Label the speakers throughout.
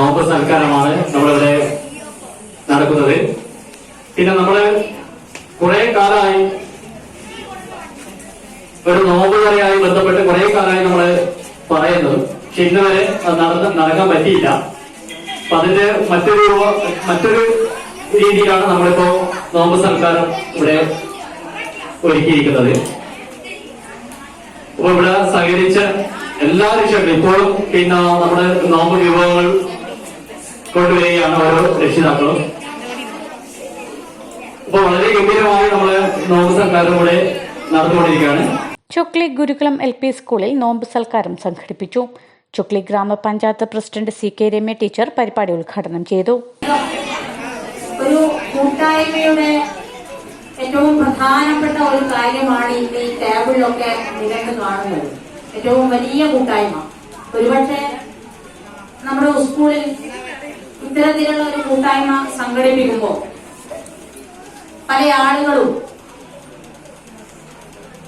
Speaker 1: നോമ്പ് സൽക്കാരമാണ് നമ്മളിവിടെ നടക്കുന്നത്. പിന്നെ നമ്മൾ കുറെ കാലമായി ഒരു നോമ്പ് കറിയായി ബന്ധപ്പെട്ട് കുറെ കാലമായി നമ്മൾ പറയുന്നത്. പക്ഷെ ഇന്ന് അത് നടക്കാൻ പറ്റിയില്ല. അപ്പൊ അതിന്റെ മറ്റൊരു മറ്റൊരു രീതിയിലാണ് നമ്മളിപ്പോ നോമ്പ് സൽക്കാരം ഇവിടെ ഒരുക്കിയിരിക്കുന്നത്. അപ്പൊ ഇവിടെ സഹകരിച്ച എല്ലാ രക്ഷകളും ഇപ്പോഴും പിന്നെ നമ്മുടെ നോമ്പ് വിഭവങ്ങൾ കൊണ്ടുവരികയാണ് ഓരോ രക്ഷിതാക്കളും. അപ്പൊ വളരെ ഗംഭീരമായി നമ്മൾ നോമ്പ് സൽക്കാരം കൂടെ നടന്നുകൊണ്ടിരിക്കുകയാണ്.
Speaker 2: ചൊക്ലി ഗുരുകുലം എൽ പി സ്കൂളിൽ നോമ്പ് സൽക്കാരം സംഘടിപ്പിച്ചു. ചുക്ലി ഗ്രാമപഞ്ചായത്ത് president C K Ramya teacher പരിപാടി ഉദ്ഘാടനം ചെയ്തു.
Speaker 3: ഒരു കൂട്ടായ്മയുടെ ഏറ്റവും പ്രധാനപ്പെട്ട ഒരു കാര്യമാണ് ഇന്ന് ഈ ടേബിളിലൊക്കെ നിരക്ക് കാണുന്നത്. ഏറ്റവും വലിയ കൂട്ടായ്മ. ഒരുപക്ഷെ നമ്മുടെ സ്കൂളിൽ ഇത്തരത്തിലുള്ള ഒരു കൂട്ടായ്മ സംഘടിപ്പിക്കുമ്പോൾ പല ആളുകളും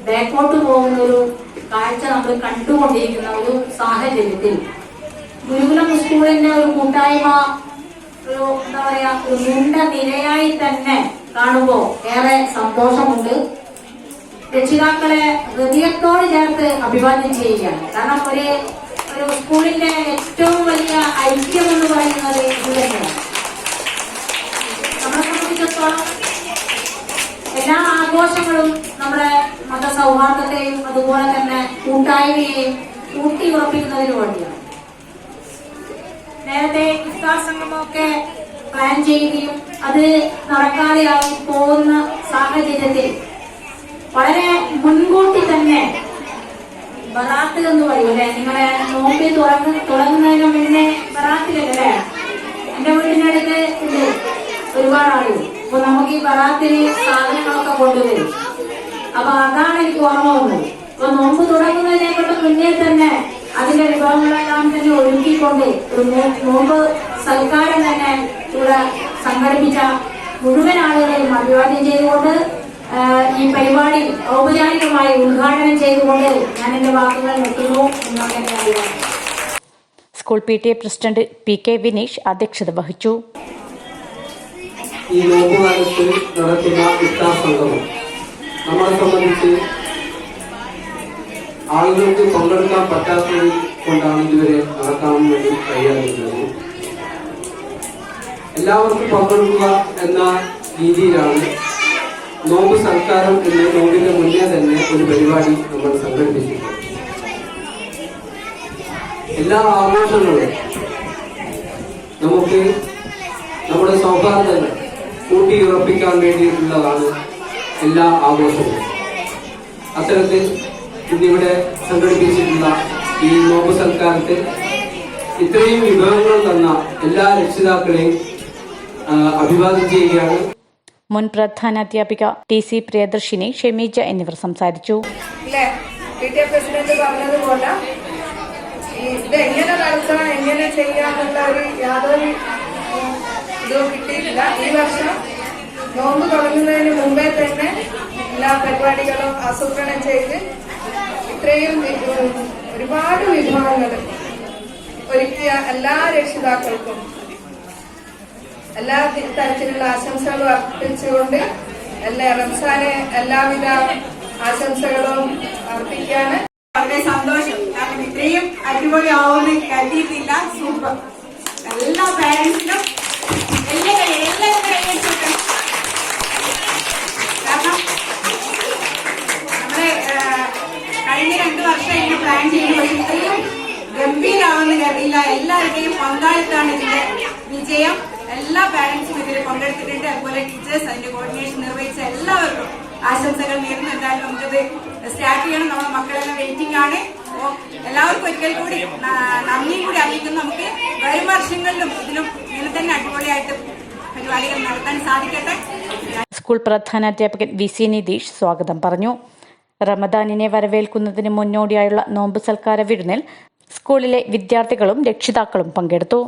Speaker 3: ബാക്കോട്ട് പോകുന്ന ഒരു കാഴ്ച നമ്മൾ കണ്ടുകൊണ്ടിരിക്കുന്ന ഒരു സാഹചര്യത്തിൽ ഗുരുകുലം സ്കൂളിന്റെ ഒരു കൂട്ടായ്മ ഒരു എന്താ പറയാ ഒരു നീണ്ട നിരയായി തന്നെ കാണുമ്പോൾ ഏറെ സന്തോഷമുണ്ട്. രക്ഷിതാക്കളെ ഹൃദയത്തോട് ചേർത്ത് അഭിവാദ്യം ചെയ്യുകയാണ്. കാരണം ഒരു ഒരു സ്കൂളിന്റെ ഏറ്റവും വലിയ ഐക്യം എന്ന് പറയുന്നത് ഇത് തന്നെയാണ് നമ്മളെ സംബന്ധിച്ചിടത്തോളം എല്ലാ ആഘോഷങ്ങളും നമ്മുടെ മതസൗഹാർദ്ദത്തെയും അതുപോലെ തന്നെ കൂട്ടായ്മയെയും ഊട്ടി ഉറപ്പിക്കുന്നതിന് വേണ്ടിയാണ്. നേരത്തെ ഇഫ്താർ സംഗമമൊക്കെ പ്ലാൻ ചെയ്യുകയും അത് നടക്കാതെയായി പോകുന്ന സാഹചര്യത്തിൽ വളരെ മുൻകൂട്ടി തന്നെ ബറാത്ത് എന്ന് പറയും അല്ലെ? നിങ്ങളെ നോമ്പി തുറന്ന് തുടങ്ങുന്നതിന് മുന്നേ ബറാത്തിലല്ലേ എന്റെ വീടിനടുത്ത് ഒരുപാട് ആളുകൾ അപ്പൊ നമുക്ക് ഈ ബറാത്തിന് സാധനങ്ങളൊക്കെ കൊണ്ടുവരും. അപ്പൊ അതാണ് എനിക്ക് ഓർമ്മ വന്നത്. അപ്പൊ നോമ്പ് തുടങ്ങുന്നതിനെക്കൊണ്ട് മുന്നേ തന്നെ അതിന്റെ വിഭവങ്ങളെല്ലാം തന്നെ ഒരുക്കിക്കൊണ്ട് ഒരു നോമ്പ് സൽക്കാരം തന്നെ ഇവിടെ സംഘടിപ്പിച്ച മുഴുവൻ ആളുകളെയും അഭിവാദ്യം ചെയ്തുകൊണ്ട് ഈ പരിപാടി ഔപചാരികമായി ഉദ്ഘാടനം ചെയ്തുകൊണ്ട് ഞാൻ എന്റെ വാക്കുകൾ നിർത്തുന്നു. എന്നാണ് എന്റെ അറിയാം
Speaker 2: school P T A president P K Vineesh അധ്യക്ഷത വഹിച്ചു.
Speaker 4: ഈ നോമ്പുകാലത്ത് നടത്തുന്ന ഇഫ്താർ സംഗമം. നമ്മളെ സംബന്ധിച്ച് ആളുകൾക്ക് പങ്കെടുക്കാൻ പറ്റാത്തത് കൊണ്ടാണ് ഇതുവരെ നടക്കാൻ വേണ്ടി കഴിയാതിരുന്നത് എല്ലാവർക്കും പങ്കെടുക്കുക എന്ന രീതിയിലാണ് നോമ്പ് സൽക്കാരം എന്ന നോമ്പിന്റെ മുന്നേ തന്നെ ഒരു പരിപാടി നമ്മൾ സംഘടിപ്പിച്ചിട്ടുണ്ട് എല്ലാ ആഘോഷങ്ങളും നമുക്ക് നമ്മുടെ സൗഹാർദ്ദങ്ങൾ കൂട്ടിയുറപ്പിക്കാൻ വേണ്ടിയിട്ടുള്ളതാണ് എല്ലാ ആഘോഷവും. അത്തരത്തിൽ ഇന്നിവിടെ സംഘടിപ്പിച്ചിട്ടുള്ള ഈ നോമ്പ് സൽക്കാരത്തിൽ ഇത്രയും വിഭവങ്ങൾ തന്ന എല്ലാ രക്ഷിതാക്കളെയും അഭിവാദ്യം ചെയ്യുകയാണ്.
Speaker 2: മുൻ പ്രധാന അധ്യാപിക ടി സി പ്രിയദർശിനി ഷെമീജ എന്നിവർ സംസാരിച്ചു.
Speaker 5: പ്രസിഡന്റ് പറഞ്ഞതുപോലെ ഈ ഇത് എങ്ങനെ നടത്തണം എങ്ങനെ ചെയ്യാന്നുള്ള ഒരു യാതൊരു ഇതും കിട്ടിയിട്ടില്ല. ഈ വർഷം നോമ്പ് തുടങ്ങുന്നതിന് മുമ്പേ തന്നെ എല്ലാ പരിപാടികളും ആസൂത്രണം ചെയ്ത് ഇത്രയും ഒരുപാട് വിഭവങ്ങൾ ഒരുക്കിയ എല്ലാ രക്ഷിതാക്കൾക്കും എല്ലാ തരത്തിലുള്ള ആശംസകളും അർപ്പിച്ചുകൊണ്ട് എല്ലാ റംസാനെ എല്ലാവിധ ആശംസകളും അർപ്പിക്കുകയാണ്.
Speaker 6: വളരെ സന്തോഷം. കാരണം ഇത്രയും അടിപൊളി ആവുമെന്ന് കരുതിയിട്ടില്ല. സൂപ്പർ. എല്ലാ പാരന്റ്സിനും എല്ലാവരും എല്ലാവരും കൈയടിച്ചോട്ടെ കാരണം നമ്മൾ ആ, കഴിഞ്ഞ രണ്ട് വർഷം ഇങ്ങനെ പ്ലാൻ ചെയ്യുമ്പോൾ ഇത്രയും ഗംഭീരാവുമെന്ന് കരുതിയില്ല എല്ലാവരുടെയും പങ്കാളിത്താണ് ഇതിന്റെ വിജയം. എല്ലാ പാരന്റ്സും ഇതിൽ പങ്കെടുത്തിട്ടുണ്ട്. അതുപോലെ ടീച്ചേഴ്സ് അതിന്റെ കോർഡിനേഷൻ നിർവഹിച്ച എല്ലാവർക്കും ആശംസകൾ നേരുന്നു. എന്തായാലും നമുക്കത് സ്റ്റാർട്ട് ചെയ്യണം. നമ്മുടെ മക്കളെല്ലാം വെയിറ്റിംഗ് ആണ്. എല്ലാവർക്കും ഒരിക്കൽ കൂടി നന്ദിയും കൂടി അറിയിക്കുന്നു. നമുക്ക് വരും വർഷങ്ങളിലും ഇതിലും ഇങ്ങനെ തന്നെ അടിപൊളിയായിട്ട് പരിപാടികൾ നടത്താൻ സാധിക്കട്ടെ.
Speaker 2: സ്കൂൾ പ്രധാനാധ്യാപകൻ വി സി നിതീഷ് സ്വാഗതം പറഞ്ഞു. റമദാനിനെ വരവേൽക്കുന്നതിന് മുന്നോടിയായുള്ള നോമ്പ് സൽക്കാര വിരുന്നിൽ സ്കൂളിലെ വിദ്യാർത്ഥികളും രക്ഷിതാക്കളും പങ്കെടുത്തു.